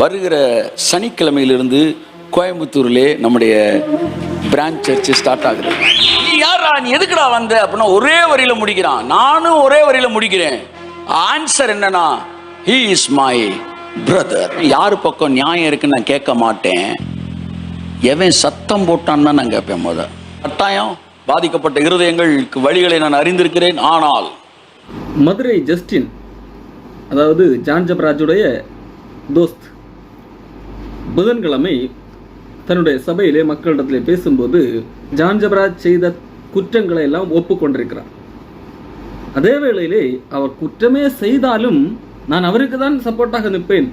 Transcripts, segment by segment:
வருகிற சனிக்கிழமையிலிருந்து கோயம்புத்தூர்லே நம்முடைய branch church start ஆகுது. நீ யாரா நீ எதுக்குடா வந்த? அப்படின்னா ஒரே வரியில முடிக்கிறான். நானும் ஒரே வரியில முடிக்கிறேன். ஆன்சர் என்னன்னா ஹீ இஸ் மை பிரதர் யார் பக்கம் நியாயம் இருக்குன்னு நான் கேட்க மாட்டேன். எவன் சத்தம் போட்டான்னு தான் நான் கேட்பேன் முத. கட்டாயம் பாதிக்கப்பட்ட இருதயங்களுக்கு வழிகளை நான் அறிந்திருக்கிறேன். ஆனால் மதுரை ஜஸ்டின் அதாவது ஜான் ஜபராஜுடைய தோஸ்த் புதன்கிழமை தன்னுடைய சபையிலே மக்களிடத்திலே பேசும்போது ஜான்ஜபராஜ் செய்த குற்றங்களை எல்லாம் ஒப்புக்கொண்டிருக்கிறார். அதே வேளையிலே அவர் குற்றமே செய்தாலும் நான் அவருக்கு தான் சப்போர்ட்டாக நிற்பேன்.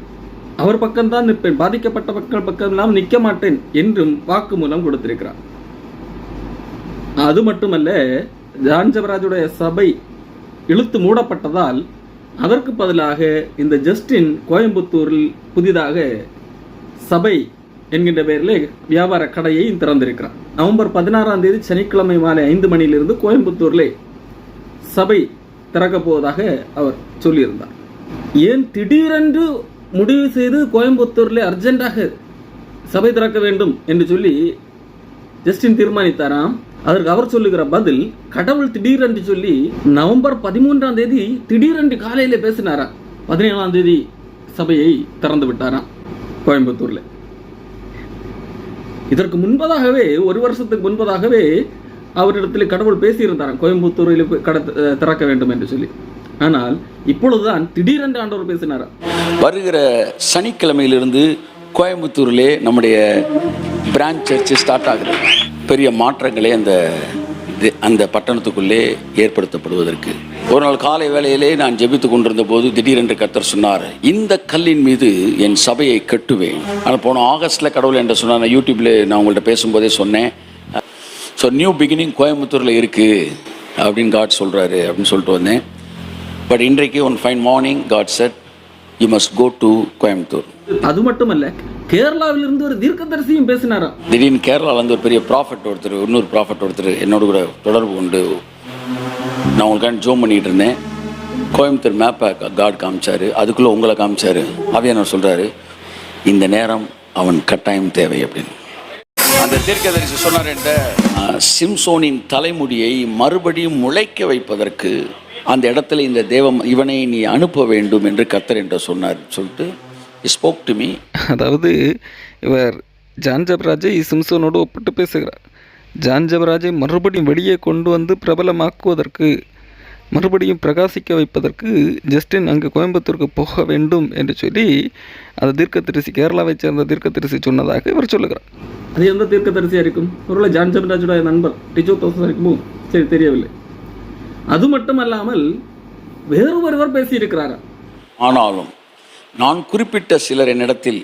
அவர் பக்கம்தான் நிற்பேன். பாதிக்கப்பட்ட மக்கள் பக்கமெல்லாம் நிற்க மாட்டேன் என்றும் வாக்குமூலம் கொடுத்திருக்கிறார். அது மட்டுமல்ல ஜான்ஜபராஜுடைய சபை இழுத்து மூடப்பட்டதால் அதற்கு பதிலாக இந்த ஜஸ்டின் கோயம்புத்தூரில் புதிதாக சபை என்கின்ற பெயரில் வியாபார கடையை திறந்திருக்கிறார் நவம்பர் பதினாறாம் தேதி சனிக்கிழமை மாலை ஐந்து மணியிலிருந்து கோயம்புத்தூரில் சபை திறக்கப் போவதாக அவர் சொல்லியிருந்தார். ஏன் திடீரென்று முடிவு செய்து கோயம்புத்தூரில் அர்ஜென்ட்டாக சபை திறக்க வேண்டும் என்று சொல்லி ஜஸ்டின் தீர்மானித்தாராம். அதற்கு அவர் சொல்லுகிற பதில் கடவுள் திடீரென்று சொல்லி நவம்பர் பதிமூன்றாம் தேதி திடீரென்று காலையில் பேசினாராம் பதினேழாம் தேதி சபையை திறந்து விட்டாராம். கோயம்புத்தூரில். இதற்கு முன்பதாகவே ஒரு வருஷத்துக்கு முன்பதாகவே அவரிடத்தில் கடவுள் பேசியிருந்தாராம் கோயம்புத்தூரில் போய் கடை திறக்க வேண்டும் என்று சொல்லி. ஆனால் இப்பொழுதுதான் திடீரென்று ஆண்டவர் பேசினாராம் வருகிற சனிக்கிழமையிலிருந்து கோயம்புத்தூரிலே நம்முடைய பிரான்ச் சர்ச்சு ஸ்டார்ட் ஆகுது. பெரிய மாற்றங்களே அந்த இது- அந்த பட்டணத்துக்குள்ளே ஏற்படுத்தப்படுவதற்கு. ஒரு நாள் காலை வேளையிலே நான் ஜெபித்து கொண்டிருந்த போது திடீரென்று கர்த்தர் சொன்னார் இந்த கல்லின் மீது என் சபையை கட்டுவேன். ஆனால் போன ஆகஸ்ட்ல கடவுள் என்று சொன்னார் நான் யூடியூப்ல நான் உங்கள்கிட்ட பேசும்போதே சொன்னேன். ஸோ நியூ பிகினிங் கோயம்புத்தூரில் இருக்குது அப்படின்னு காட் சொல்கிறாரு அப்படின்னு சொல்லிட்டு வந்தேன். பட் இன்றைக்கு one fine morning God said you must go to Coimbatore. அது மட்டுமல்ல கேரளாவிலிருந்து ஒரு தீர்க்கதரிசியும் பேசினாராம். திடீர்னு கேரளால இருந்து ஒரு பெரிய ப்ராஃபிட் ஒருத்தர் இன்னொரு ப்ராஃபிட் ஒருத்தர் என்னோட கூட தொடர்பு உண்டு. நான் உங்களுக்கான ஜோம் பண்ணிட்டு இருந்தேன். கோயம்புத்தூர் மேப்பை காட் காமிச்சாரு. அதுக்குள்ளே உங்களை காமிச்சாரு. அவையானவர் சொல்கிறாரு இந்த நேரம் அவன் கட்டாயம் தேவை அப்படின்னு. அந்த தீர்க்கதரிசி சொன்னார் என்ற சிம்சோனின் தலைமுடியை மறுபடியும் முளைக்க வைப்பதற்கு அந்த இடத்துல இந்த தேவம் இவனை நீ அனுப்ப வேண்டும் என்று கத்தர் என்று சொன்னார். சொல்லிட்டு ஸ்போக் டு மீ அதாவது இவர் ஜான் ஜபராஜை சிம்சோனோடு ஒப்பிட்டு பேசுகிறார். ஜான் ஜபராஜை மறுபடியும் வெளியே கொண்டு வந்து பிரபலமாக்குவதற்கு மறுபடியும் பிரகாசிக்க வைப்பதற்கு ஜஸ்டின் அங்கு கோயம்புத்தூருக்கு போக வேண்டும் என்று சொல்லி அந்த தீர்க்கதரிசி கேரளாவைச் சேர்ந்த தீர்க்கதரிசி சொன்னதாக இவர் சொல்லுகிறார். அது எந்த தீர்க்கதரிசியாக இருக்கும் ஒருவேளை ஜான் ஜபராஜுடைய நண்பர் டிஜோ தோசா இருக்குமோ சரி தெரியவில்லை. அது மட்டுமல்லாமல் வேறு ஒருவர் பேசியிருக்கிறாரா? ஆனாலும் நான் குறிப்பிட்ட சிலர் என்னிடத்தில்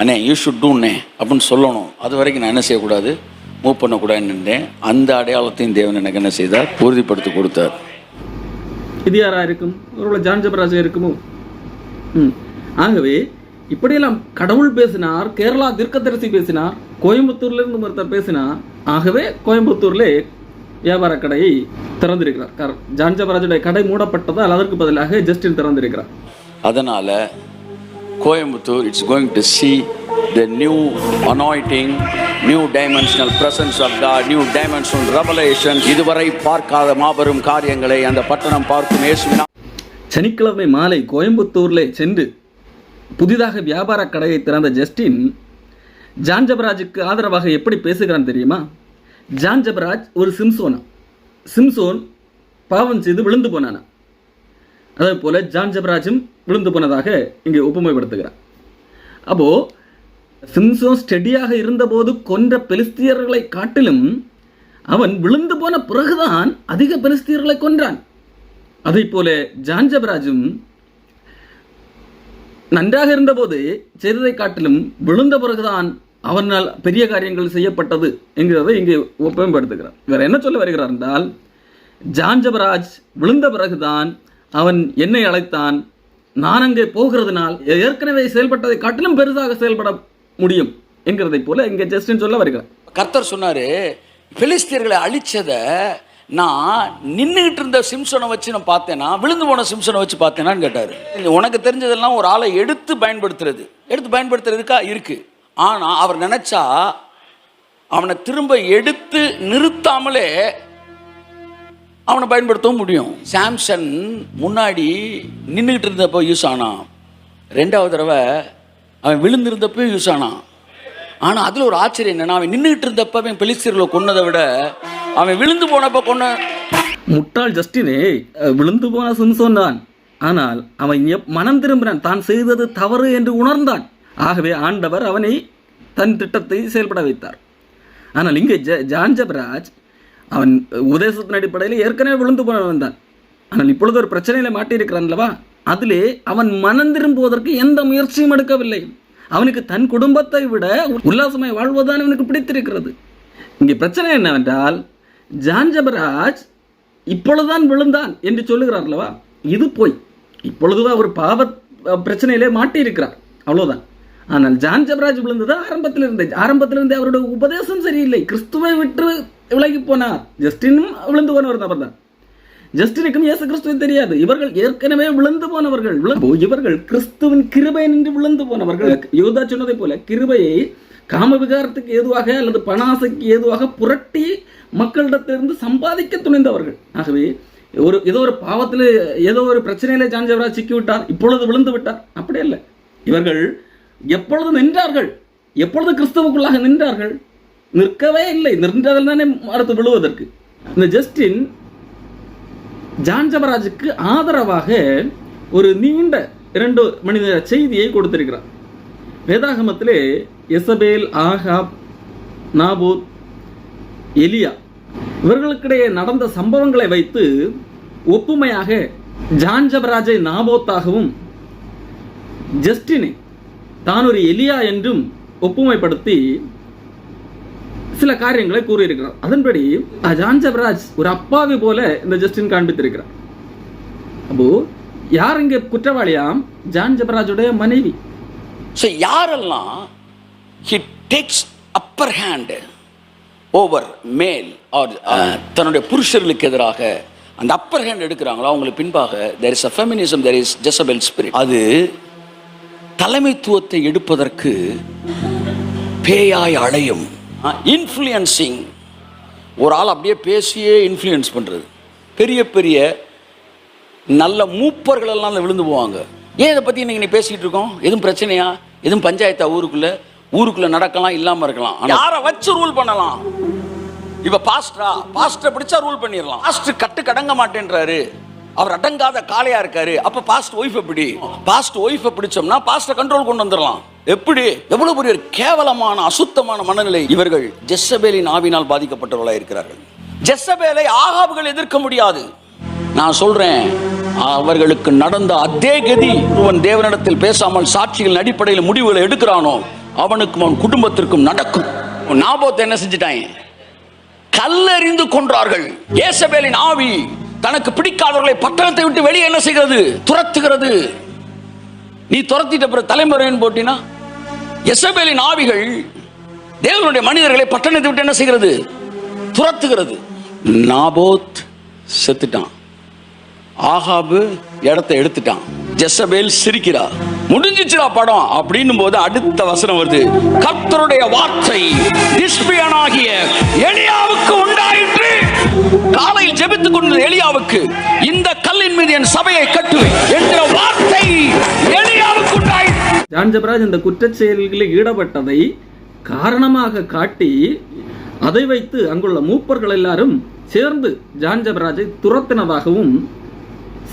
அண்ணே யூ ஷுட் டூண்ணே அப்படின்னு சொல்லணும். அது வரைக்கும் நான் என்ன செய்யக்கூடாது? மூவ் பண்ணக்கூடாதுன்னு நின்றேன் அந்த அடையாளத்தையும் தேவன் எனக்கு என்ன செய்தார்? உறுதிப்படுத்தி கொடுத்தார். இது யாரா இருக்கும் ஒருவேளை ஜான் ஜபராஜா இருக்குமோ ம். ஆகவே இப்படியெல்லாம் கடவுள் பேசினார் கேரளா தீர்க்கதரிசி பேசினார் கோயம்புத்தூர்ல இருந்து ஒருத்தர் பேசினார் ஆகவே கோயம்புத்தூர்ல வியாபார கடையை திறந்திருக்கிறார். ஜான் ஜபராஜுடைய கடை மூடப்பட்டதால் அதற்கு பதிலாக ஜஸ்டின் திறந்திருக்கிறார். அதனால் Coimbatore it's going to see the new anointing new dimensional presence of God new dimensional revelation. இதுவரை பார்க்காத மாபெரும் காரியங்களை அந்த பட்டணம் பார்க்கும் இயேசுவினா சனிக்கிழமை மாலை கோயம்புத்தூரில் சென்று புதிதாக வியாபார கடையை திறந்த ஜஸ்டின் ஜான் ஜபராஜுக்கு ஆதரவாக எப்படி பேசுகிறான் தெரியுமா? ஜான் ஜபராஜ் ஒரு சிம்சோனா. சிம்சோன் பாவம் செய்து விழுந்து போனானா அதே போல ஜான் ஜபராஜும் விழுந்து போனதாக இங்கே ஒப்புமைப்படுத்துகிறார். அப்போ சிம்சோன் ஸ்டெடியாக இருந்தபோது கொன்ற பெலிஸ்தியர்களை காட்டிலும் அவன் விழுந்து போன பிறகுதான் அதிக பெலிஸ்தியர்களை கொன்றான். அதை போல ஜான் ஜபராஜும் நன்றாக இருந்தபோது செய்ததை காட்டிலும் விழுந்த பிறகுதான் அவனால் பெரிய காரியங்கள் செய்யப்பட்டது என்கிறதை இங்கே ஒப்பமைப்படுத்துகிறார். இவர் என்ன சொல்ல வருகிறார் என்றால் ஜான் ஜபராஜ் விழுந்த பிறகுதான் அவன் என்னை அழைத்தான். நான் அங்கே போகிறதுனால் ஏற்கனவே செயல்பட்டதை காட்டிலும் பெரிதாக செயல்பட முடியும் என்கிறதை போல இங்கே ஜஸ்டின் சொல்ல வருகிறார். கர்த்தர் சொன்னாரு பெலிஸ்தியர்களை அழிச்சதை நான் நின்றுகிட்டு இருந்த சிம்சனை வச்சு நான் பார்த்தேன்னா விழுந்து போன சிம்சனை வச்சு பார்த்தேனான்னு கேட்டார். உனக்கு தெரிஞ்சதெல்லாம் ஒரு ஆளை எடுத்து பயன்படுத்துறது. எடுத்து பயன்படுத்துறதுக்கா இருக்கு. ஆனால் அவர் நினைச்சா அவனை திரும்ப எடுத்து நிறுத்தாமலே அவனை பயன்படுத்தவும் முடியும். சாம்சன் முன்னாடி நின்றுக்கிட்டு இருந்தப்போ யூஸ் ஆனான் ரெண்டாவது தடவை அவன் விழுந்திருந்தப்போ யூஸ் ஆனான் ஆனால் அதில் ஒரு ஆச்சரியம் என்னன்னா அவன் நின்றுக்கிட்டு இருந்தப்ப அவன் பெலிசீரில் கொன்னதை விட அவன் விழுந்து போனப்போ கொன்ன முட்டாள் ஜஸ்டினே விழுந்து போன சிம்சோன் தான். ஆனால் அவன் எப்- மனம் திரும்பினான் தான் செய்தது தவறு என்று உணர்ந்தான். ஆகவே ஆண்டவர் அவனை தன் திட்டத்தை செயல்பட வைத்தார். ஆனால் இங்கே ஜ ஜான் ஜபராஜ் அவன் உதயசத்தின் அடிப்படையில் ஏற்கனவே விழுந்து போனவன் தான் ஆனால் இப்பொழுது ஒரு பிரச்சனையில மாட்டியிருக்கிறான் அல்லவா? அதிலே அவன் மனம் திரும்புவதற்கு எந்த முயற்சியும் எடுக்கவில்லை. அவனுக்கு தன் குடும்பத்தை விட உல்லாசமாய் வாழ்வதுதான் அவனுக்கு பிடித்திருக்கிறது. இங்கே பிரச்சனை என்னவென்றால் ஜான் ஜபராஜ் இப்பொழுதுதான் விழுந்தான் என்று சொல்லுகிறார் அல்லவா? இது போய் இப்பொழுதுதான் ஒரு பாவ பிரச்சனையிலே மாட்டியிருக்கிறார். அவ்வளவுதான். ஆனால் ஜான் ஜபராஜ் விழுந்தது ஆரம்பத்திலிருந்தே அவருடைய உபதேசம் சரியில்லை. கிறிஸ்துவை விட்டு விலகி போனார் ஜஸ்டினும் விழுந்து போன ஒரு நபர் தான் ஜஸ்டினுக்கும் இயேசு கிறிஸ்துவை தெரியாது. இவர்கள் ஏற்கனவே விழுந்து போனவர்கள். விழுந்து- இவர்கள் கிறிஸ்துவின் கிருபை நின்று விழுந்து போனவர்கள். யோதா சொன்னதை போல கிருபையை காம விகாரத்துக்கு ஏதுவாக அல்லது பணாசைக்கு ஏதுவாக புரட்டி மக்களிடத்திலிருந்து சம்பாதிக்க துணிந்தவர்கள். ஆகவே ஒரு ஏதோ ஒரு பாவத்தில் ஏதோ ஒரு பிரச்சனையில ஜான்ஜவராஜ் சிக்கி விட்டார் இப்பொழுது விழுந்து விட்டார். அப்படி இல்லை இவர்கள் எப்பொழுது நின்றார்கள்? எப்பொழுது கிறிஸ்துவுக்குள்ளாக நின்றார்கள்? நிற்கவே இல்லை. நின்றதில் தானே அடுத்து விழுவதற்கு. இந்த ஜஸ்டின் ஜான்ஜபராஜுக்கு ஆதரவாக ஒரு நீண்ட இரண்டு மணி நேர செய்தியை கொடுத்திருக்கிறார். வேதாகமத்திலே எசபேல் ஆகாப் நாபூத் எலியா இவர்களுக்கிடையே நடந்த சம்பவங்களை வைத்து ஒப்புமையாக ஜான்ஜபராஜை நாபோத்தாகவும் ஜஸ்டினை தான் ஒரு எலியா என்றும் ஒப்புமைப்படுத்தி சில காரியங்களை கூறியிருக்கிறார். அதன்படி அஜான் ஜான் ஜபராஜ் ஒரு அப்பாவி போல இந்த ஜஸ்டின் காண்பித்திருக்கிறார். அப்போ யார் இங்கே குற்றவாளியாம்? ஜான் ஜபராஜுடைய மனைவி. ஸோ யாரெல்லாம் he takes upper hand over மேல் ஆர் தன்னுடைய புருஷர்களுக்கு எதிராக அந்த அப்பர் ஹேண்ட் எடுக்கிறாங்களோ அவங்களுக்கு பின்பாக there is a feminism there is Jezebel spirit அது தலைமைத்துவத்தை எடுப்பதற்கு பேயாய் அலையும். இன்ஃப்ளூயன்சிங் ஒரு ஆள் அப்படியே பேசியே இன்ஃப்ளூயன்ஸ் பண்ணுறது பெரிய பெரிய நல்ல மூப்பர்களெல்லாம் விழுந்து போவாங்க. ஏன் இதை பற்றி இன்னைக்கு நீ பேசிகிட்டு இருக்கோம்? எதுவும் பிரச்சனையா? எதுவும் பஞ்சாயத்தா ஊருக்குள்ளே? ஊருக்குள்ளே நடக்கலாம் இல்லாமல் இருக்கலாம். யாரை வச்சு ரூல் பண்ணலாம்? இப்போ பாஸ்டரா பாஸ்டரை பிடிச்சா ரூல் பண்ணிடலாம். பாஸ்டர் கட்டு கடங்க மாட்டேன்றாரு. அவர் அடங்காத காளையாக இருக்காரு. அப்போ பாஸ்ட் ஒய்ஃப் எப்படி? பாஸ்ட் ஒய்ஃபை பிடிச்சோம்னா பாஸ்டரை கண்ட்ரோல் கொண்டு வந்துடலாம். எப்படி? எவ்வளவு பெரிய கேவலமான அசுத்தமான மனநிலை இவர்கள் ஜெஸ்ஸபேலின் ஆவினால் பாதிக்கப்பட்டவர்களாக இருக்கிறார்கள். ஜெஸ்ஸபேலை ஆகாபுகள் எதிர்க்க முடியாது. நான் சொல்றேன் அவர்களுக்கு நடந்த அதே கதி ஒருவன் தேவனிடத்தில் பேசாமல் சாட்சிகளின் அடிப்படையில் முடிவுகளை எடுக்கிறானோ அவனுக்கும் அவன் குடும்பத்திற்கும் நடக்கும். ஞாபகத்தை என்ன செஞ்சிட்டாங்க கல்லறிந்து கொன்றார்கள். ஏசபேலின் ஆவி தனக்கு பிடிக்காதவர்களை பட்டணத்தை விட்டு வெளியே என்ன செய்கிறது? துரத்துகிறது. நீ துரத்திட்ட பிறகு தலைமுறைன்னு போட்டினா? எசபேலின் ஆவிகள் தேவனுடைய மனிதர்களை பட்டணத்தை விட்டு என்ன செய்கிறது? துரத்துகிறது. நாபோத் செத்துட்டான். ஆகாபு இடத்தை எடுத்துட்டான். ஜெசபேல் சிரிக்கிறா. முடிஞ்சிச்சுடா படம் அப்படின்னும் போது அடுத்த வசனம் வருது. கர்த்தருடைய வார்த்தை திஸ்பியனாகிய எலியாவுக்கு உண்டாயிற்று. காலையில் ஜெபித்துக் கொண்டு எலியாவுக்கு இந்த கல்லின் மீது என் சபையை கட்டுவேன் என்ற ஜான் ஜபராஜ் இந்த குற்றச் செயல்களில் ஈடுபட்டதை காரணமாக காட்டி அதை வைத்து அங்குள்ள மூப்பர்கள் எல்லாரும் சேர்ந்து ஜான் ஜபராஜை துரத்தினதாகவும்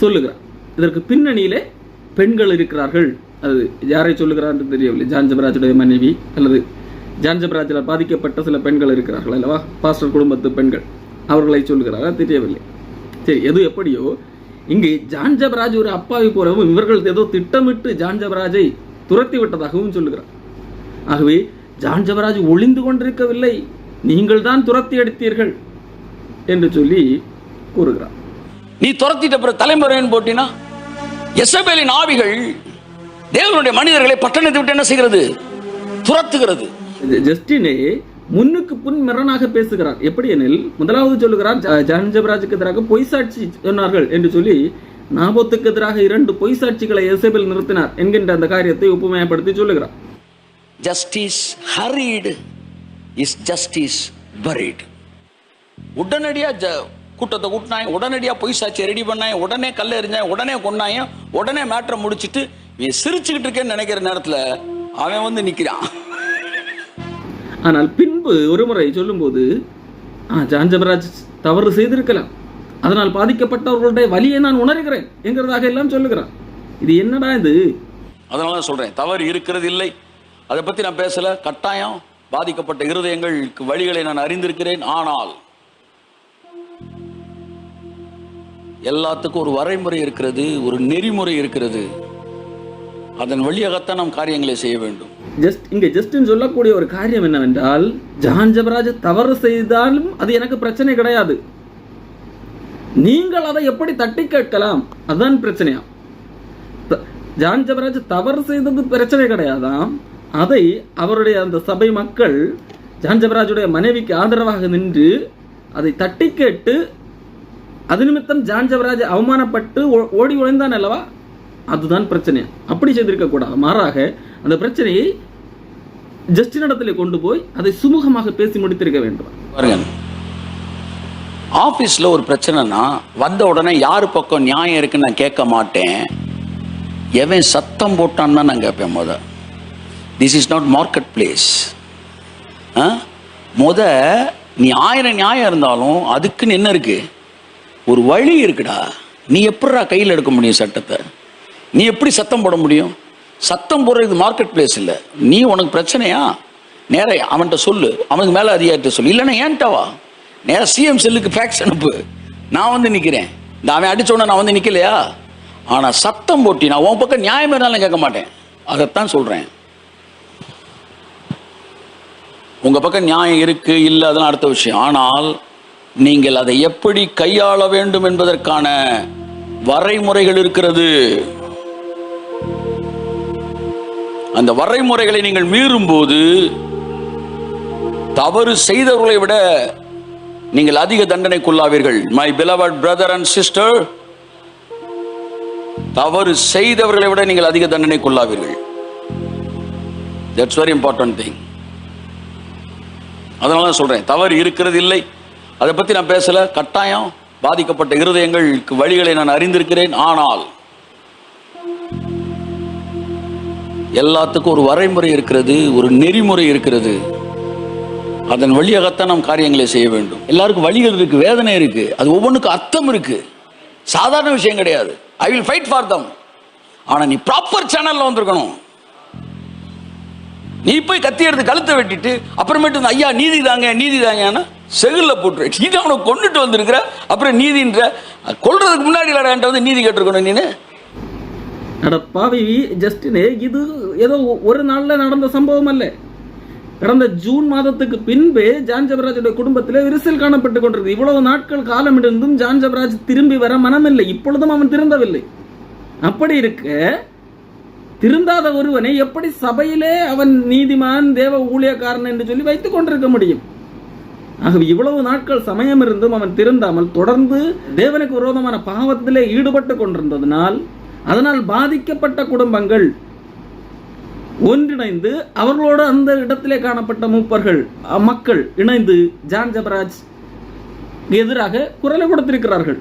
சொல்லுகிறார். இதற்கு பின்னணியிலே பெண்கள் இருக்கிறார்கள். அது யாரை சொல்லுகிறார் என்று தெரியவில்லை. ஜான் ஜபராஜுடைய மனைவி அல்லது ஜான் ஜபராஜில் பாதிக்கப்பட்ட சில பெண்கள் இருக்கிறார்கள் அல்லவா? பாஸ்டர் குடும்பத்து பெண்கள். அவர்களை சொல்லுகிறாரா? தெரியவில்லை. சரி எது எப்படியோ இங்கே ஜான் ஜபராஜ் ஒரு அப்பாவி போலவும் இவர்கள் ஏதோ திட்டமிட்டு ஜான் ஜபராஜை துரத்தி விட்டதாகவும் சொல்லுகிறார். ஆகவே ஜான் ஜபராஜ் ஒளிந்து கொண்டிருக்கவில்லை. நீங்கள் தான் துரத்தி எடுத்தீர்கள் என்று சொல்லி கூறுகிறார். நீ துரத்திட்ட பிறகு தலைமுறைன்னு போட்டினா? எசபேலின் ஆவிகள் தேவனுடைய மனிதர்களை பட்டணத்தை விட்டு என்ன செய்கிறது? துரத்துகிறது. ஜஸ்டினே முன்னுக்கு புன் மிரணாக பேசுகிறார். எப்படி எனில் முதலாவது சொல்லுகிறார் ஜான் ஜெபராஜுக்கு எதிராக பொய் சாட்சி சொன்னார்கள் என்று சொல்லி நாபோத்துக்கு எதிராக இரண்டு பொய் சாட்சிகளை எசேபேல் நிறுத்தினார் என்கின்ற அந்த காரியத்தை ஒப்புமையப்படுத்தி சொல்லுகிறார். Justice hurried is justice buried உடனடியா ஜ கூட்டத்தை கூட்டினாங்க உடனடியா பொய் சாட்சியை ரெடி பண்ணாங்க உடனே கல்ல எறிஞ்சாங்க உடனே கொண்டாங்க உடனே மேட்டரை முடிச்சிட்டு நீ சிரிச்சுக்கிட்டு இருக்கேன்னு நினைக்கிற நேரத்துல அவன் வந்து நிக்கிறான். ஆனால் பின்பு ஒரு முறை சொல்லும்போது ஆ ஜான் ஜெபராஜ் தவறு செய்திருக்கலாம். அதனால் பாதிக்கப்பட்டவர்களுடைய வலியை நான் உணர்கிறேன் என்கிறதாக எல்லாம் சொல்லுகிறார். இது என்னடா இது? அதனால தான் சொல்றேன் தவறு இருக்கிறது இல்லை. அதை பத்தி நான் பேசல. கட்டாயம் பாதிக்கப்பட்ட இருதயங்களுக்கு வழிகளை நான் அறிந்திருக்கிறேன். ஆனால் எல்லாத்துக்கும் ஒரு வரைமுறை இருக்கிறது ஒரு நெறிமுறை இருக்கிறது. அதன் வழியாகத்தான் நாம் காரியங்களை செய்ய வேண்டும். ஜஸ்ட் இங்க ஜஸ்ட்னு சொல்லக்கூடிய ஒரு காரியம் என்னவென்றால் ஜான் ஜெபராஜ் தவறு செய்தாலும் அது எனக்கு பிரச்சனை கிடையாது. நீங்கள் அதை எப்படி தட்டி கேட்கலாம்? அதுதான் பிரச்சனையா? ஜான் ஜபராஜ் தவறு செய்தது பிரச்சனை கிடையாதாம் அதை அவருடைய அந்த சபை மக்கள் ஜான் ஜபராஜுடைய மனைவிக்கு ஆதரவாக நின்று அதை தட்டி கேட்டு அது நிமித்தம் ஜான் ஜபராஜ் அவமானப்பட்டு ஓ- ஓடி ஒழிந்தான் அல்லவா? அதுதான் பிரச்சனை. அப்படி செய்திருக்க கூடாது. மாறாக அந்த பிரச்சனையை ஜஸ்டினிடத்திலே கொண்டு போய் அதை சுமூகமாக பேசி முடித்திருக்க வேண்டும். பாருங்க ஆஃபீஸில் ஒரு பிரச்சனைனா வந்த உடனே யார் பக்கம் நியாயம் இருக்குன்னு நான் கேட்க மாட்டேன். எவன் சத்தம் போட்டான்னு தான் நான் கேட்பேன் முத. This is not market place முத நீ ஆயிரம் நியாயம் இருந்தாலும் அதுக்குன்னு என்ன இருக்குது ஒரு வழி இருக்குடா. நீ எப்படிடா கையில் எடுக்க முடியும் சட்டத்தை? நீ எப்படி சத்தம் போட முடியும்? சத்தம் போடுறது மார்க்கெட் பிளேஸ் இல்லை. நீ உனக்கு பிரச்சனையா? நேர அவன்கிட்ட சொல்லு. அவனுக்கு மேலே அதிகாரிட்ட சொல்லு. இல்லைன்னா ஏன்ட்டவா நேராக சிஎம் செல்லுக்கு ஃபேக்ஸ் அனுப்பு. நான் வந்து நிற்கிறேன் இந்த அவன் அடிச்ச நான் வந்து நிற்கலையா ஆனால் சத்தம் போட்டி நான் உன் பக்கம் நியாயம் இருந்தாலும் கேட்க மாட்டேன். அதைத்தான் சொல்கிறேன் உங்க பக்கம் நியாயம் இருக்கு இல்லை அதெல்லாம் அடுத்த விஷயம். ஆனால் நீங்கள் அதை எப்படி கையாள வேண்டும் என்பதற்கான வரைமுறைகள் இருக்கிறது. அந்த வரைமுறைகளை நீங்கள் மீறும்போது தவறு செய்தவர்களை விட நீங்கள் அதிக தண்டனைக்குள்ளாவீர்கள். My beloved brother and sister தவறு செய்தவர்களை விட நீங்கள் அதிக தண்டனைக்குள்ளாவீர்கள். தட்ஸ் வெரி இம்பார்ட்டன்ட் திங் அதனால தான் சொல்றேன் தவறு இருக்கிறது இல்லை அதை பற்றி நான் பேசல. கட்டாயம் பாதிக்கப்பட்ட இருதயங்களுக்கு வழிகளை நான் அறிந்திருக்கிறேன். ஆனால் எல்லாத்துக்கும் ஒரு வரைமுறை இருக்கிறது ஒரு நெறிமுறை இருக்கிறது. அதன் வழியாகத்தான் நாம் காரியங்களை செய்ய வேண்டும். எல்லாருக்கும் வழிகள் இருக்கு வேதனை இருக்கு அது ஒவ்வொன்றுக்கும் அர்த்தம் இருக்கு. சாதாரண விஷயம் கிடையாது. I will fight for them ஆனா நீ ப்ராப்பர் சேனல்ல வந்திருக்கணும். நீ போய் கத்தி எடுத்து கழுத்தை வெட்டிட்டு அப்புறமேட்டு இந்த ஐயா நீதி தாங்க நீதி தாங்கன்னா செகுல்ல போட்டு நீ அவனை கொண்டுட்டு வந்திருக்கிற அப்புறம் நீதின்ற. கொள்றதுக்கு முன்னாடி என்கிட்ட வந்து நீதி கேட்டிருக்கணும் நீனு. அட பாவி ஜஸ்டின் இது ஏதோ ஒரு நாள்ல நடந்த சம்பவம் அல்ல. கடந்த ஜூன் மாதத்துக்கு பின்பே ஜான் ஜபராஜுடைய குடும்பத்தில் விரிசல் காணப்பட்டு கொண்டிருக்கு இவ்வளவு நாட்கள் காலமிருந்தும் ஜான் ஜபராஜ் திரும்பி வர மனமில்லை. இப்பொழுதும் அவன் திருந்தவில்லை. அப்படி இருக்க திருந்தாத ஒருவனை எப்படி சபையிலே அவன் நீதிமான் தேவ ஊழியக்காரன் என்று சொல்லி வைத்துக் கொண்டிருக்க முடியும்? ஆகவே இவ்வளவு நாட்கள் சமயம் இருந்தும் அவன் திருந்தாமல் தொடர்ந்து தேவனுக்கு விரோதமான பாவத்திலே ஈடுபட்டு கொண்டிருந்ததனால் அதனால் பாதிக்கப்பட்ட குடும்பங்கள் ஒன்றிணைந்து அவர்களோடு அந்த இடத்திலே காணப்பட்ட மூப்பர்கள் மக்கள் இணைந்து ஜான் ஜபராஜ் எதிராக குரலை கொடுத்திருக்கிறார்கள்.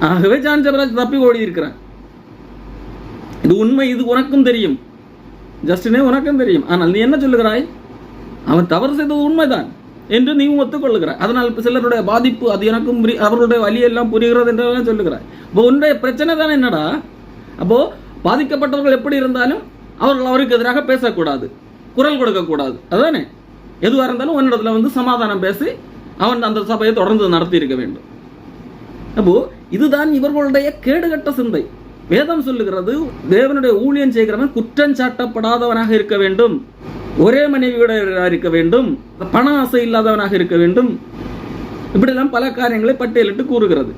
ஆகவே ஜான் ஜபராஜ் தப்பி ஓடி இருக்கிறான் இது உண்மை இது உனக்கும் தெரியும். ஜஸ்டினே உனக்கும் தெரியும். ஆனால் நீ என்ன சொல்லுகிறாய்? அவன் தவறு செய்தது உண்மைதான் என்று நீ ஒத்துக்கொள்ளுகிறாய். அதனால் சிலருடைய பாதிப்பு அது எனக்கும் புரி- அவர்களுடைய வழியெல்லாம் புரிகிறது என்றெல்லாம் சொல்லுகிறாய். இப்போ உன்னுடைய பிரச்சனை தானே என்னடா? அப்போ பாதிக்கப்பட்டவர்கள் எப்படி இருந்தாலும் அவர்கள் அவருக்கு எதிராக பேசக்கூடாது குரல் கொடுக்கக்கூடாது. அதானே எதுவாக இருந்தாலும் உன்னிடத்துல வந்து சமாதானம் பேசி அவன் அந்த சபையை தொடர்ந்து நடத்தி இருக்க வேண்டும். அப்போ இதுதான் இவர்களுடைய கேடுகட்ட சிந்தை. வேதம் சொல்லுகிறது தேவனுடைய ஊழியம் செய்கிறவன் குற்றம் சாட்டப்படாதவனாக இருக்க வேண்டும். ஒரே மனைவியுடையவராக இருக்க வேண்டும். பண ஆசை இல்லாதவனாக இருக்க வேண்டும். இப்படியெல்லாம் பல காரியங்களை பட்டியலிட்டு கூறுகிறது.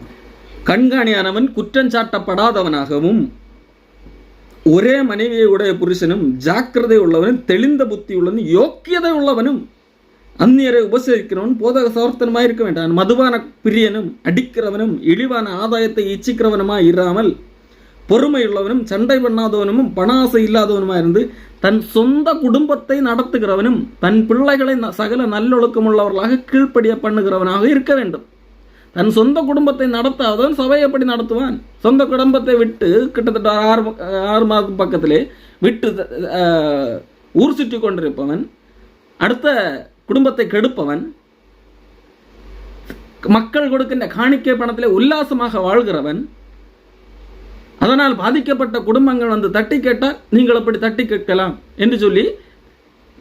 கண்காணியானவன் குற்றம் சாட்டப்படாதவனாகவும் ஒரே மனைவியை உடைய புருஷனும் ஜாக்கிரதை உள்ளவனும் தெளிந்த புத்தி உள்ளவனும் யோக்கியதை உள்ளவனும் அந்நியரை உபசரிக்கிறவன் போதக சவர்த்தனமாக இருக்க வேண்டாம். மதுபான பிரியனும் அடிக்கிறவனும் இழிவான ஆதாயத்தை இச்சிக்கிறவனுமாய் இராமல் பொறுமையுள்ளவனும் சண்டை பண்ணாதவனும் பண ஆசை இல்லாதவனுமாக இருந்து தன் சொந்த குடும்பத்தை நடத்துகிறவனும் தன் பிள்ளைகளை ந- சகல நல்லொழுக்கமுள்ளவர்களாக கீழ்ப்படிய பண்ணுகிறவனாக இருக்க வேண்டும். தன் சொந்த குடும்பத்தை நடத்தாதவன் சபையை எப்படி நடத்துவான்? சொந்த குடும்பத்தை விட்டு கிட்டத்தட்ட ஆறு ஆறு மாதம் பக்கத்திலே விட்டு ஊர் சுற்றி கொண்டிருப்பவன் அடுத்த குடும்பத்தை கெடுப்பவன் மக்கள் கொடுக்கின்ற காணிக்கை பணத்திலே உல்லாசமாக வாழ்கிறவன் அதனால் பாதிக்கப்பட்ட குடும்பங்கள் வந்து தட்டி கேட்டால் நீங்கள் அப்படி தட்டி கேட்கலாம் என்று சொல்லி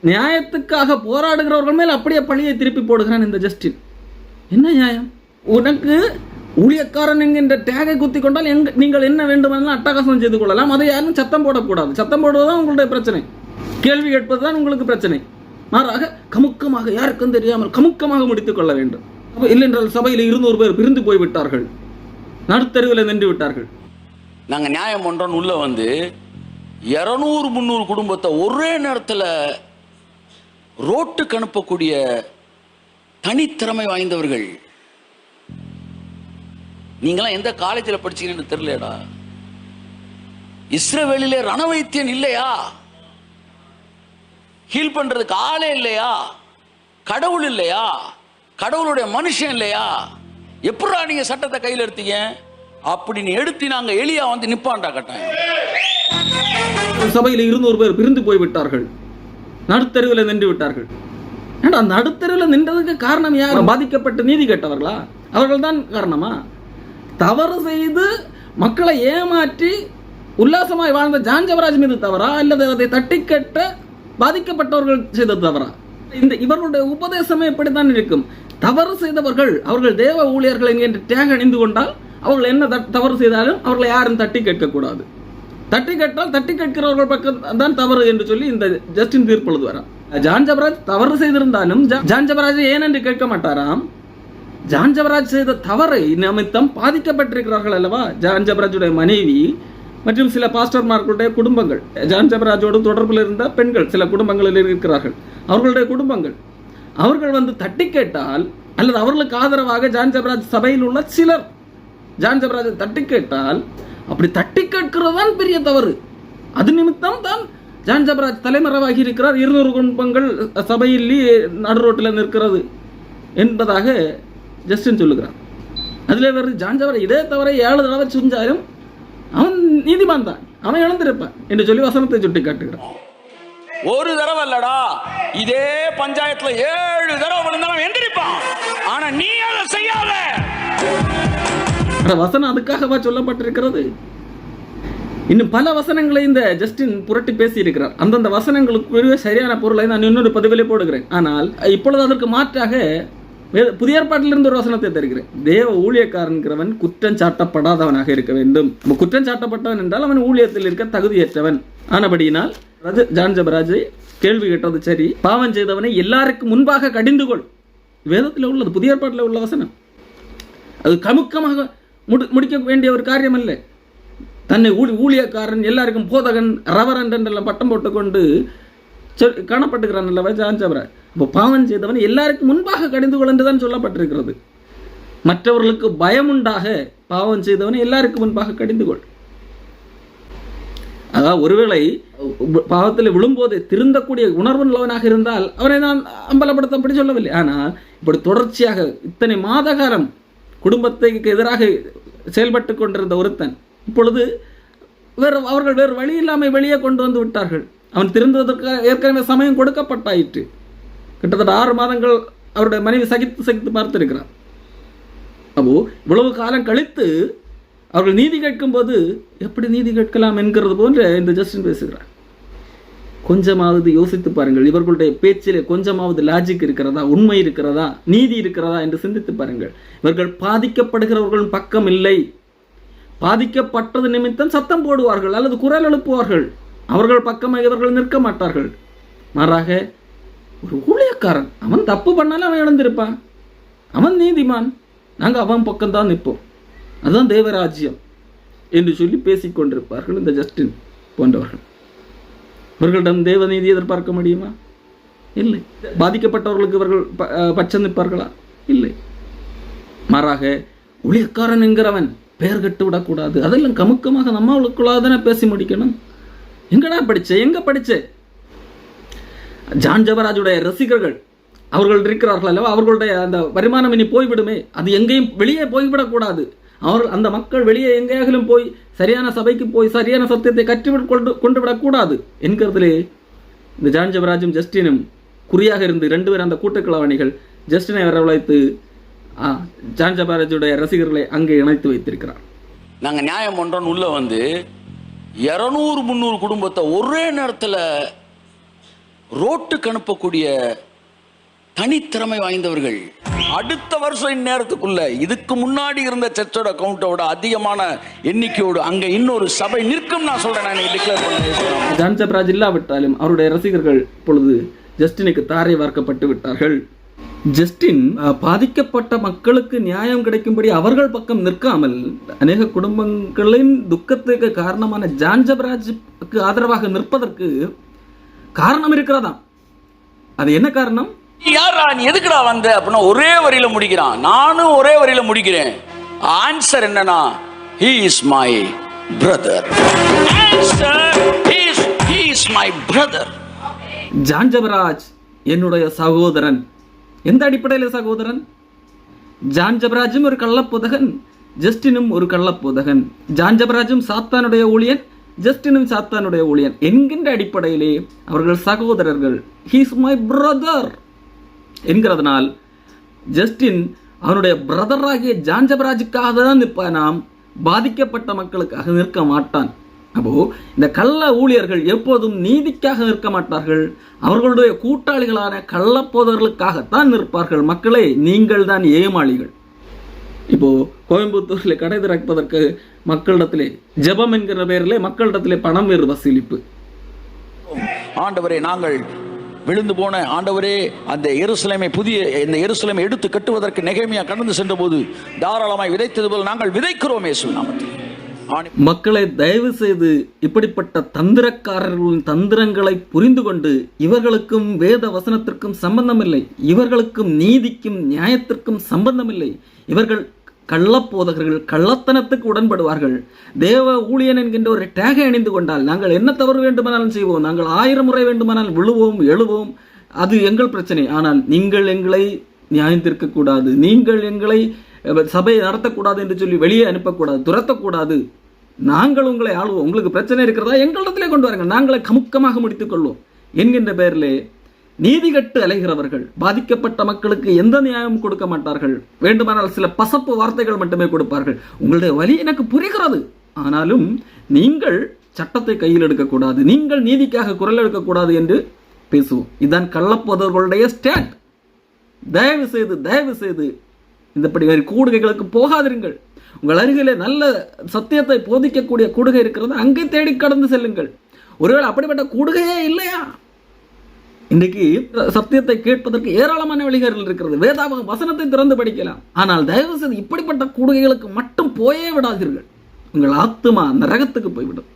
நியாயத்துக்காக போராடுகிறவர்கள் மேல் அப்படியே பழியை திருப்பி போடுகிறான் இந்த ஜஸ்டின். என்ன நியாயம்? உனக்கு ஊழியக்காரன் என்கின்ற டேகை குத்தி கொண்டால் எங்க நீங்கள் என்ன வேண்டுமென்றாலும் அட்டகாசம் செய்து கொள்ளலாம். அதை யாரும் சத்தம் போடக்கூடாது. சத்தம் போடுவதுதான் உங்களுடைய பிரச்சனை. கேள்வி கேட்பது தான் உங்களுக்கு பிரச்சனை. மாறாக கமுக்கமாக யாருக்கும் தெரியாமல் கமுக்கமாக முடித்துக் கொள்ள வேண்டும். இல்லைன்றால் சபையில் இருநூறு பேர் பிரிந்து போய்விட்டார்கள். நடுத்தருவில் நின்று விட்டார்கள். நாங்கள் நியாயம் பண்ணுறோன்னு உள்ள வந்து இரநூறு முந்நூறு குடும்பத்தை ஒரே நேரத்தில் ரோட்டுக்கு அனுப்பக்கூடிய தனித்திறமை வாய்ந்தவர்கள் நீங்களாம் எந்த காலேஜில் படிச்சீங்கன்னு தெரியலடா. இஸ்ரவேலிலே ரணவைத்தியன் இல்லையா? ஹீல் பண்றதுக்கு ஆளே இல்லையா? கடவுள் இல்லையா? கடவுளுடைய மனுஷன் இல்லையா? எப்படா நீங்க சட்டத்தை கையில் எடுத்தீங்க? அப்படின்னு எடுத்து நாங்க எளியா வந்து நிப்பான்டா கட்டாயம். சபையில் இருநூறு பேர் பிரிந்து போய்விட்டார்கள். நடுத்தருவில் நின்று விட்டார்கள். ஏன்னா நடுத்தருவில் நின்றதுக்கு காரணம் யார்? பாதிக்கப்பட்ட நீதி கேட்டவர்களா? அவர்கள் தான் காரணமா? தவறு செய்து மக்களை ஏமாற்றி உல்லாசமாய் வாழ்ந்த ஜான்ஜவராஜ் மீது தவறா? அல்லது அதை தட்டி கட்ட பாதிக்கப்பட்டவர்கள் செய்தது தவறா? இந்த இவர்களுடைய உபதேசமே இப்படித்தான் இருக்கும். தவறு செய்தவர்கள் அவர்கள் தேவ ஊழியர்கள் என்கின்ற டேக் அணிந்து கொண்டால் அவர்கள் என்ன தவறு செய்தாலும் அவர்களை யாரும் தட்டி கேட்கக்கூடாது. தட்டி கேட்டால் தட்டி கேட்கிறவர்கள் பக்கம் தான் தவறு என்று சொல்லி இந்த ஜஸ்டின் தீர்ப்பொழுது வரான். ஜான் ஜபராஜ் தவறு செய்திருந்தாலும் ஜா- ஜான் ஜபராஜை ஏன் என்று கேட்க மாட்டாராம்? ஜான் ஜபராஜ் செய்த தவறை நிமித்தம் பாதிக்கப்பட்டிருக்கிறார்கள் அல்லவா? ஜான் ஜபராஜுடைய மனைவி மற்றும் சில பாஸ்டர்மார்களுடைய குடும்பங்கள். ஜான் ஜபராஜோடு தொடர்பில் இருந்த பெண்கள் சில குடும்பங்களில் இருக்கிறார்கள். அவர்களுடைய குடும்பங்கள். அவர்கள் வந்து தட்டி கேட்டால் அல்லது அவர்களுக்கு ஆதரவாக ஜான் ஜபராஜ் சபையில் உள்ள சிலர் ஜான் ஜபராஜை தட்டி கேட்டால் அப்படி தட்டி கேட்கிறது தான் பெரிய தவறு. அது நிமித்தம் தான் ஜான் ஜபராஜ் தலைமறைவாகி இருக்கிறார். இருநூறு குடும்பங்கள் சபையில் நடு ரோட்டில் நிற்கிறது என்பதாக ஜஸ்டின் சொல்லுகிறார் அதில் வேறு ஜான் இதே தவிர ஏழு தடவை செஞ்சாலும் அவன் நீதிமான் தான் அவன் இழந்திருப்பான் என்று சொல்லி வசனத்தை சுட்டி காட்டுகிறான். ஒரு தடவை இல்லடா இதே பஞ்சாயத்துல ஏழு தடவை விழுந்தாலும் எந்திரிப்பான். ஆனா நீ அதை செய்யாத. வசனம் அதுக்காகவா சொல்லப்பட்டிருக்கிறது? இன்னும் பல வசனங்களை இந்த ஜஸ்டின் புரட்டி பேசியிருக்கிறார். அந்தந்த வசனங்களுக்கு சரியான பொருளை நான் இன்னொரு பதிவிலே போடுகிறேன். ஆனால் இப்பொழுது அதற்கு மாற்றாக புதிய ஏற்பாட்டிலிருந்து ஒரு வசனத்தை தருகிறேன் தேவ ஊழியக்காரன்கிறவன் குற்றம் சாட்டப்படாதவனாக இருக்க வேண்டும். குற்றம் சாட்டப்பட்டவன் என்றால் அவன் ஊழியத்தில் இருக்க தகுதியற்றவன். ஆனபடியினால் ரஜ ஜான் ஜபராஜை கேள்வி கேட்டது சரி. பாவம் செய்தவனை எல்லாருக்கும் முன்பாக கடிந்து கொள். வேதத்தில் உள்ளது புதிய ஏற்பாட்டில் உள்ள வசனம். அது கமுக்கமாக முடி முடிக்க வேண்டிய ஒரு காரியம் அல்ல தன்னை ஊழி ஊழியக்காரன் எல்லாருக்கும் போதகன் ரவரன் என்றெல்லாம் பட்டம் போட்டுக்கொண்டு காணப்பட்டுக்கிறான் அல்லவா ஜான்ஜபர இப்போ பாவம் செய்தவன் எல்லாருக்கும் முன்பாக கடிந்து கொள்ளன்றுதான் சொல்லப்பட்டிருக்கிறது. மற்றவர்களுக்கு பயமுண்டாக பாவம் செய்தவன் எல்லாருக்கும் முன்பாக கடிந்து கொள். அதாவது ஒருவேளை பாவத்தில் விழும்போது திருந்தக்கூடிய உணர்வு உள்ளவனாக இருந்தால் அவனை நான் அம்பலப்படுத்தப்படி சொல்லவில்லை. ஆனால் இப்படி தொடர்ச்சியாக இத்தனை மாத காலம் குடும்பத்துக்கு எதிராக செயல்பட்டு கொண்டிருந்த ஒருத்தன் இப்பொழுது வேறு அவர்கள் வேறு வழி இல்லாமல் வெளியே கொண்டு வந்து விட்டார்கள். அவன் திருந்துவதற்கு ஏற்கனவே சமயம் கொடுக்கப்பட்டாயிற்று. கிட்டத்தட்ட ஆறு மாதங்கள் அவருடைய மனைவி சகித்து சகித்து பார்த்திருக்கிறார். அப்போ இவ்வளவு காலம் கழித்து அவர்கள் நீதி கேட்கும்போது எப்படி நீதி கேட்கலாம் என்கிறது போன்ற இந்த ஜஸ்டின் பேசுகிறார். கொஞ்சமாவது யோசித்து பாருங்கள். இவர்களுடைய பேச்சிலே கொஞ்சமாவது லாஜிக் இருக்கிறதா? உண்மை இருக்கிறதா? நீதி இருக்கிறதா? என்று சிந்தித்து பாருங்கள். இவர்கள் பாதிக்கப்படுகிறவர்களின் பக்கம் இல்லை. பாதிக்கப்பட்டது நிமித்தம் சத்தம் போடுவார்கள் அல்லது குரல் எழுப்புவார்கள். அவர்கள் பக்கம் இவர்கள் நிற்க மாட்டார்கள். மாறாக ஒரு ஊழியக்காரன். அவன் தப்பு பண்ணாலும் அவன் இழந்திருப்பான். அவன் நீதிமான். நாங்கள் அவன் பக்கம்தான் நிற்போம். அதுதான் தேவராஜ்யம் என்று சொல்லி பேசிக்கொண்டிருப்பார்கள் இந்த ஜஸ்டின் போன்றவர்கள். இவர்களிடம் தேவநீதி எதிர்பார்க்க முடியுமா? இல்லை. பாதிக்கப்பட்டவர்களுக்கு இவர்கள் ப- நிற்பார்களா? இல்லை. மாறாக ஊழியக்காரன் என்கிறவன் பெயர் கட்டு விடக்கூடாது. அதெல்லாம் கமுக்கமாக நம்மளுக்குள்ளாதானே பேசி முடிக்கணும். எங்கடா படிச்ச? எங்க படிச்ச? ஜான் ஜபராஜுடைய ரசிகர்கள் அவர்கள் இருக்கிறார்கள் அல்லவா? அவர்களுடைய அந்த வருமானம் இனி போய்விடுமே. அது எங்கேயும் வெளியே போய்விடக்கூடாது. அவர்கள் அந்த மக்கள் வெளியே எங்கேயாகிலும் போய் சரியான சபைக்கு போய் சரியான சத்தியத்தை கற்றுவிட கொண்டு கொண்டு விடக்கூடாது என்கிறதுலே இந்த ஜான் ஜபராஜும் ஜஸ்டினும் குறியாக இருந்து ரெண்டு பேர் அந்த கூட்டக்கிழவணிகள் ஜஸ்டினை வரவழைத்து ஆ, ஜான் ஜபராஜுடைய ரசிகர்களை அங்கே இணைத்து வைத்திருக்கிறார். நாங்கள் நியாயம் பண்ணுறோன்னு உள்ளே வந்து இரநூறு முந்நூறு குடும்பத்தை ஒரே நேரத்தில் ரோட்டுக்கு அனுப்பக்கூடிய தனித்திறமை வாய்ந்தவர்கள். அடுத்த வருஷம் இந்நேரத்துக்குள்ள இதுக்கு முன்னாடி இருந்த சர்ச்சோட கவுண்டோட அதிகமான எண்ணிக்கையோடு அங்க இன்னொரு சபை நிற்கும் நான் சொல்றேன். நான் டிக்ளேர் பண்ண ஜான் இல்லாவிட்டாலும் அவருடைய ரசிகர்கள் இப்பொழுது ஜஸ்டினுக்கு தாரை வார்க்கப்பட்டு விட்டார்கள். ஜஸ்டின் பாதிக்கப்பட்ட மக்களுக்கு நியாயம் கிடைக்கும்படி அவர்கள் பக்கம் நிற்காமல் அநேக குடும்பங்களின் துக்கத்துக்கு காரணமான ஜான் ஜபராஜுக்கு ஆதரவாக நிற்பதற்கு காரணம் இருக்கிறதாம். அது என்ன காரணம்? யாரா நீ எதுக்குடா வந்த? அப்படின்னா ஒரே வரியில முடிக்கிறான். நானும் ஒரே வரியில முடிக்கிறேன். ஆன்சர் என்னன்னா he is my brother my brother John Jabaraj என்னுடைய சகோதரன். எந்த அடிப்படையில் சகோதரன்? ஜான் ஜபராஜும் ஒரு கள்ளப்புதகன் ஜஸ்டினும் ஒரு கள்ளப்புதகன் ஜான் ஜபராஜும் சாத்தானுடைய ஊழியன் ஜஸ்டினும் சாத்தானுடைய ஊழியன். என்கின்ற அடிப்படையிலே அவர்கள் சகோதரர்கள் ஹீஸ் மை பிரதர் என்கிறதுனால் ஜஸ்டின் அவனுடைய பிரதராகிய ஜான் ஜபராஜுக்காக தான் நிற்பானாம் பாதிக்கப்பட்ட மக்களுக்காக நிற்க மாட்டான். அப்போ இந்த கள்ள ஊழியர்கள் எப்போதும் நீதிக்காக நிற்க மாட்டார்கள். அவர்களுடைய கூட்டாளிகளான கள்ளப்போதர்களுக்காகத்தான் நிற்பார்கள். மக்களே நீங்கள் தான் ஏமாளிகள். இப்போ கோயம்புத்தூரில் கடை திறப்பதற்கு மக்களிடத்திலே ஜெபம் என்கிற பெயரிலே மக்களிடத்திலே பணம் வேறு வசூலிப்பு. ஆண்டவரே நாங்கள் விழுந்து போன ஆண்டவரே அந்த எருசலேமை புதிய இந்த எருசலேமை எடுத்து கட்டுவதற்கு நெகேமியா கடந்து சென்ற போது தாராளமாய் விதைத்தது போல் நாங்கள் விதைக்கிறோம் இயேசு நாமத்தில். மக்களை தயவு செய்து இப்படிப்பட்ட தந்திரக்காரர்களின் தந்திரங்களை புரிந்து கொண்டு இவர்களுக்கும் வேத வசனத்திற்கும் சம்பந்தமில்லை. இவர்களுக்கும் நீதிக்கும் நியாயத்திற்கும் சம்பந்தமில்லை. இவர்கள் கள்ளப்போதகர்கள் கள்ளத்தனத்துக்கு உடன்படுவார்கள். தேவ ஊழியன் என்கின்ற ஒரு டேகை அணிந்து கொண்டால் நாங்கள் என்ன தவறு வேண்டுமானாலும் செய்வோம். நாங்கள் ஆயிரம் முறை வேண்டுமானால் விழுவோம் எழுவோம். அது எங்கள் பிரச்சனை. ஆனால் நீங்கள் எங்களை நியாயந்திருக்கக்கூடாது. நீங்கள் எங்களை சபையை நடத்தக்கூடாது என்று சொல்லி வெளியே அனுப்பக்கூடாது துரத்தக்கூடாது. நாங்கள் உங்களை ஆளுவோம். உங்களுக்கு பிரச்சனை இருக்கிறதா எங்களிடத்திலே கொண்டு வாருங்கள். நாங்களை கமுக்கமாக முடித்துக்கொள்வோம் என்கின்ற பெயரிலே நீதி கட்டு அலைகிறவர்கள் பாதிக்கப்பட்ட மக்களுக்கு எந்த நியாயமும் கொடுக்க மாட்டார்கள். வேண்டுமானால் சில பசப்பு வார்த்தைகள் மட்டுமே கொடுப்பார்கள். உங்களுடைய வழி எனக்கு புரிகிறது. ஆனாலும் நீங்கள் சட்டத்தை கையில் எடுக்கக்கூடாது. நீங்கள் நீதிக்காக குரல் எடுக்கக்கூடாது என்று பேசுவோம். இதுதான் கள்ளப்போதவர்களுடைய ஸ்டாண்ட். தயவு செய்து தயவு செய்து இந்தப்படி வேறு கூடுகைகளுக்கு போகாதிருங்கள். உங்கள் அருகிலே நல்ல சத்தியத்தை போதிக்கக்கூடிய கூடுகை இருக்கிறது. அங்கே தேடி கடந்து செல்லுங்கள். ஒருவேளை அப்படிப்பட்ட கூடுகையே இல்லையா? இன்றைக்கு சத்தியத்தை கேட்பதற்கு ஏராளமான வழிகள் இருக்கிறது. வேதாவ வசனத்தை திறந்து படிக்கலாம். ஆனால் தயவு செய்து இப்படிப்பட்ட கூடுகைகளுக்கு மட்டும் போயே விடாதீர்கள். உங்கள் ஆத்துமா நரகத்துக்கு போய்விடும்.